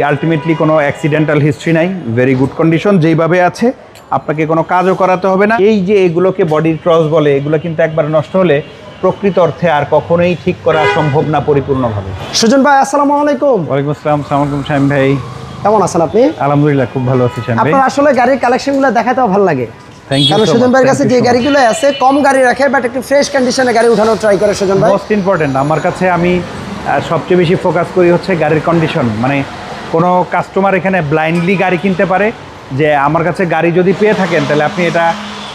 Ultimately কোনো accidental history নাই very good condition যেইভাবে আছে আপনাকে কোনো কাজও করাতে হবে না। এই যে এগুলোকে বডির ক্রস বলে এগুলো কিন্তু একবার নষ্ট হলে প্রকৃত অর্থে আর কখনোই ঠিক করা সম্ভব না পরিপূর্ণভাবে। সুজন ভাই আসসালামু আলাইকুম। ওয়ালাইকুম আসসালাম সালামালাইকুম শাহিম ভাই। কেমন আছেন আপনি? আলহামদুলিল্লাহ খুব ভালো আছি শাহিম ভাই। আপনার আসলে গাড়ির কালেকশনগুলো দেখাতেও ভালো লাগে। থ্যাংক ইউ কারণ সুজন ভাইয়ের কাছে যে গাড়িগুলো আছে কম গাড়ি রাখে বাট একটু ফ্রেশ কন্ডিশনে গাড়ি উঠানোর ট্রাই করে সুজন ভাই। মোস্ট ইম্পর্টেন্ট আমার কাছে আমি সবচেয়ে বেশি ফোকাস করি হচ্ছে গাড়ির কন্ডিশন মানে কোনো কাস্টমার এখানে ব্লাইন্ডলি গাড়ি কিনতে পারে যে আমার কাছে গাড়ি যদি পেয়ে থাকেন তাহলে আপনি এটা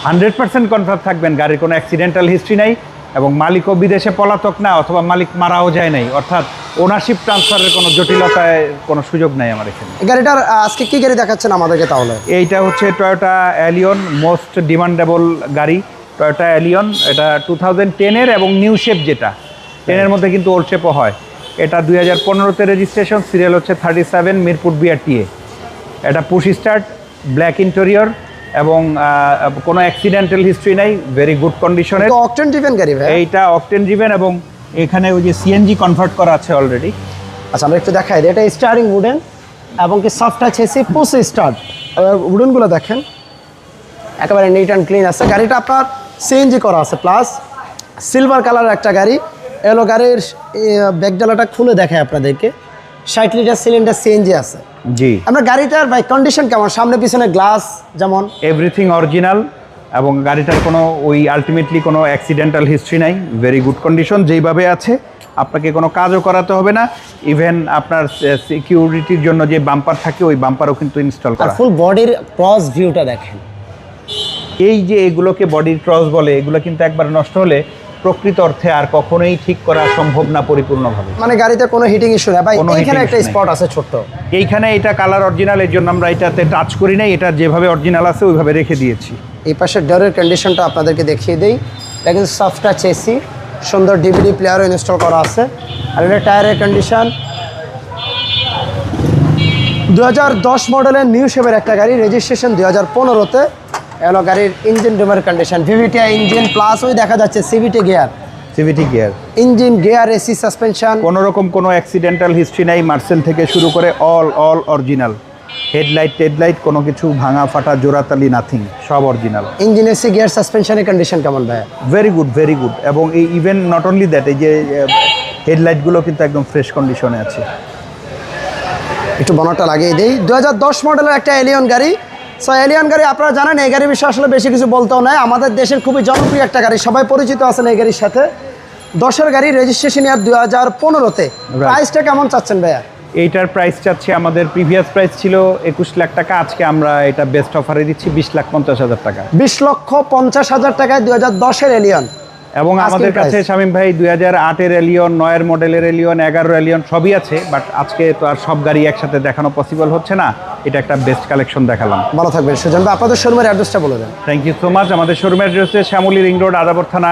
হান্ড্রেড পার্সেন্ট কনফার্ম থাকবেন গাড়ির কোনো অ্যাক্সিডেন্টাল হিস্ট্রি নাই এবং মালিকও বিদেশে পলাতক না অথবা মালিক মারাও যায় নাই। অর্থাৎ ওনারশিপ ট্রান্সফারের কোনো জটিলতায় কোনো সুযোগ নাই আমার এখানে। গাড়িটার আজকে কি গাড়ি দেখাচ্ছেন আমাদেরকে তাহলে? এইটা হচ্ছে টয়োটা অ্যালিয়ন মোস্ট ডিমান্ডেবল গাড়ি। টয়োটা অ্যালিয়ন এটা টু থাউজেন্ড টেনের এবং নিউ শেপ যেটা। টেনের মধ্যে কিন্তু ওল্ড শেপও হয়। এটা দুই হাজার পনেরোতে রেজিস্ট্রেশন সিরিয়াল হচ্ছে থার্টি সেভেন মিরপুর বিআরটিএ এটা পুশ স্টার্ট ব্ল্যাক ইন্টেরিয়র এবং কোনো অ্যাক্সিডেন্টাল হিস্ট্রি নাই ভেরি গুড কন্ডিশনের অকটেন ডিভেন গাড়ি ভাই। এইটা অকটেন জিভেন এবং এখানে ওই যে সিএনজি কনভার্ট করা আছে অলরেডি আচ্ছা আমরা একটু দেখাই এটা স্টারিং উডেন এবং কি সফট আছে এসি পুশ স্টার্ট উডেনগুলো দেখেন। একেবারে নিট অ্যান্ড ক্লিন আছে। গাড়িটা আপনার সিএনজি করা আছে প্লাস সিলভার কালার একটা গাড়ি। এলো গাড়ির ব্যাগডালাটা খুলে দেখায় আপনাদেরকে। ষাট লিটার সিলিন্ডার সিএনজি আছে। জি। আপনার গাড়িটার ভাই কন্ডিশন কেমন? সামনে পিছনে গ্লাস যেমন? এভরিথিং অরিজিনাল এবং গাড়িটার কোনো ওই আলটিমেটলি কোনো অ্যাক্সিডেন্টাল হিস্ট্রি নাই। ভেরি গুড কন্ডিশন যেইভাবে আছে। আপনাকে কোনো কাজও করাতে হবে না। ইভেন আপনার সিকিউরিটির জন্য যে বাম্পার থাকে ওই বাম্পারও কিন্তু ইনস্টল করা। ফুল বডির ক্রস ভিউটা দেখেন। এই যে এগুলোকে বডির ক্রস বলে এগুলো কিন্তু একবার নষ্ট হলে প্রকৃত অর্থে আর কখনোই ঠিক করা সম্ভব না পরিপূর্ণভাবে। মানে গাড়িতে কোনো হিটিং ইস্যু নেই ভাই এখানে একটা স্পট আছে ছোট্ট। এইখানে এটা কালার অরিজিনাল এর জন্য আমরা এটাতে টাচ করি নাই এটা যেভাবে অরিজিনাল আছে ওইভাবে রেখে দিয়েছি। এই পাশের ডোরের কন্ডিশনটা আপনাদেরকে দেখিয়ে দেই। এটা কিন্তু সফট টাচ এসি সুন্দর ডিভিডি প্লেয়ারও ইনস্টল করা আছে। আর এটা টায়ারের কন্ডিশন দু হাজার দশ মডেলের নিউ শেপের একটা গাড়ি রেজিস্ট্রেশন দু হাজার পনেরোতে। এলো গাড়ির ইঞ্জিন রুমের কন্ডিশন ভিভিটি ইঞ্জিন প্লাস ওই দেখা যাচ্ছে CVT gear CVT gear engine gear AC suspension কোনো রকম কোনো অ্যাক্সিডেন্টাল হিস্ট্রি নাই মার্সেল থেকে শুরু করে all all original headlight taillight কোনো কিছু ভাঙা ফাটা জোড়াতালি নাথিং সব অরিজিনাল ইঞ্জিন এসি গিয়ার সাসপেনশনের কন্ডিশন কেমন ভাই ভেরি গুড ভেরি গুড এবং এই ইভেন নট অনলি দ্যাট এই যে হেডলাইটগুলো কিন্তু একদম ফ্রেশ কন্ডিশনে আছে। একটু বনটা লাগিয়ে দিই। দু হাজার দশ মডেলের একটা এলিয়ন গাড়ি। সো এলিয়ান গাড়ি আপনারা জানেন এই গাড়ির বিষয়ে আসলে বেশি কিছু বলতেও নাই। আমাদের দেশের খুবই জনপ্রিয় একটা গাড়ি সবাই পরিচিত আছেন এই গাড়ির সাথে। দশের গাড়ি রেজিস্ট্রেশন ইয়ার দু হাজার পনেরোতে। প্রাইসটা কেমন চাচ্ছেন ভাইয়া? এইটার প্রাইস চাচ্ছি আমাদের প্রিভিয়াস প্রাইস ছিল একুশ লাখ টাকা আজকে আমরা এটা বেস্ট অফারে দিচ্ছি বিশ লাখ পঞ্চাশ হাজার টাকা। বিশ লক্ষ পঞ্চাশ হাজার টাকায় দু হাজার দশের এলিয়ন এবং আমাদের কাছে। শামীম ভাই দুই হাজার আটের এলিয়ন নয়ের মডেলের এলিয়ন এগারো এলিয়ন সবই আছে বাট আজকে তো আর সব গাড়ি একসাথে দেখানো পসিবল হচ্ছে না। এটা একটা বেস্ট কালেকশন দেখালাম। ভালো থাকবেন সুজন ভাই। আপনাদের শোরুমের অ্যাড্রেসটা বলে দেন। থ্যাংক ইউ সো মাচ আমাদের শোরুমের অ্যাড্রেস হচ্ছে শ্যামলী রিং রোড আদাবর থানা।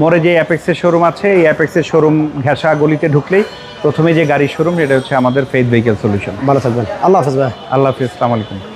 মোড়ে যে অ্যাপেক্সের শোরুম আছে এই অ্যাপেক্সের শোরুম ঘেঁষা গলিতে ঢুকলেই প্রথমে যে গাড়ির শোরুম এটা হচ্ছে আমাদের ফেথ ভেহিকেল সলিউশন ভালো থাকবেন। আল্লাহ হাফেজ ভাই। আল্লাহ হাফিজ আসসালামু আলাইকুম।